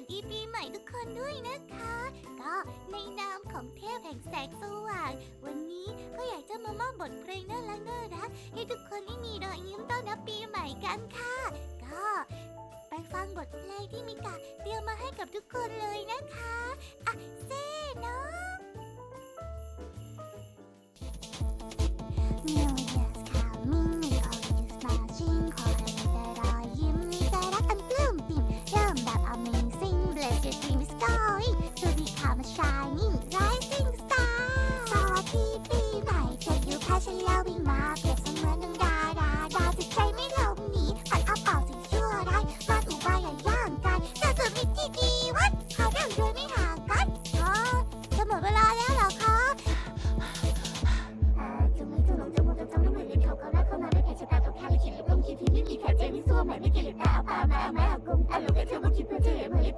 วัสดีปีใหม่ทุกคนด้วยนะคะ ก็ในนามของเทพแห่งแสงสว่าง วันนี้ก็อยากจะมามอบบทเพลงน่ารักน่ารักให้ทุกคนได้มีรอยยิ้มต้อนรับปีใหม่กันค่ะ ก็ไปฟังบทเพลงที่มิกาเตรียมมาให้กับทุกคนเลยนะคะ อะเซ Mama, mama, kung ano ka sa mucin pa tayo, malit